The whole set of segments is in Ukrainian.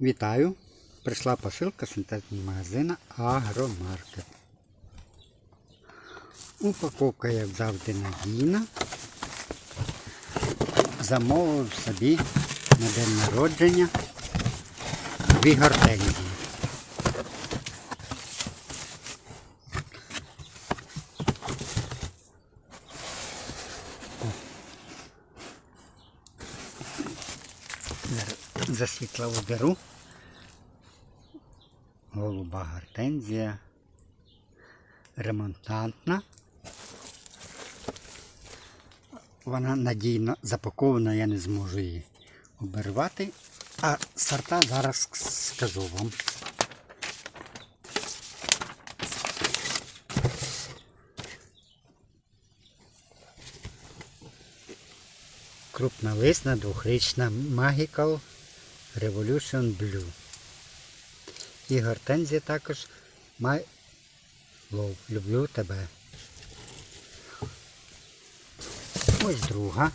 Вітаю! Прийшла посилка з інтернет-магазину Агромаркет. Упаковка, як завжди, надійна. Замовив собі на день народження дві гортензії. Зараз За світла уберу. Голуба гортензія. Ремонтантна. Вона надійно запакована, я не зможу її обірвати. А сорта зараз скажу вам. Крупнолисна двохрічна Magical Revolution Blue. І гортензія також My Love. Люблю тебе. Ось друга.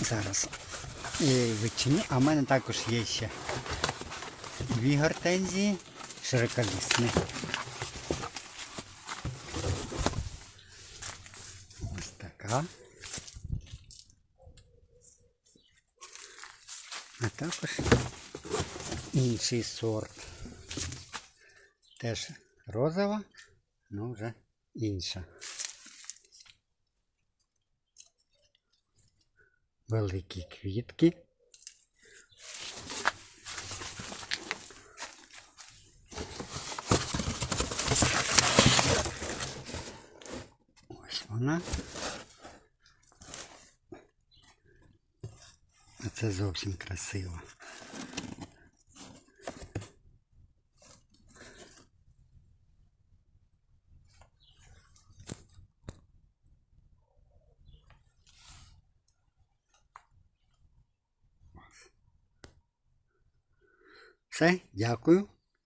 Зараз е, відчиню. А в мене також є ще дві гортензії широколісні. Ось. А також інший сорт. Теж розова, але вже інша. Великі квітки. Ось вона. А це зовсім красиво. Все, дякую.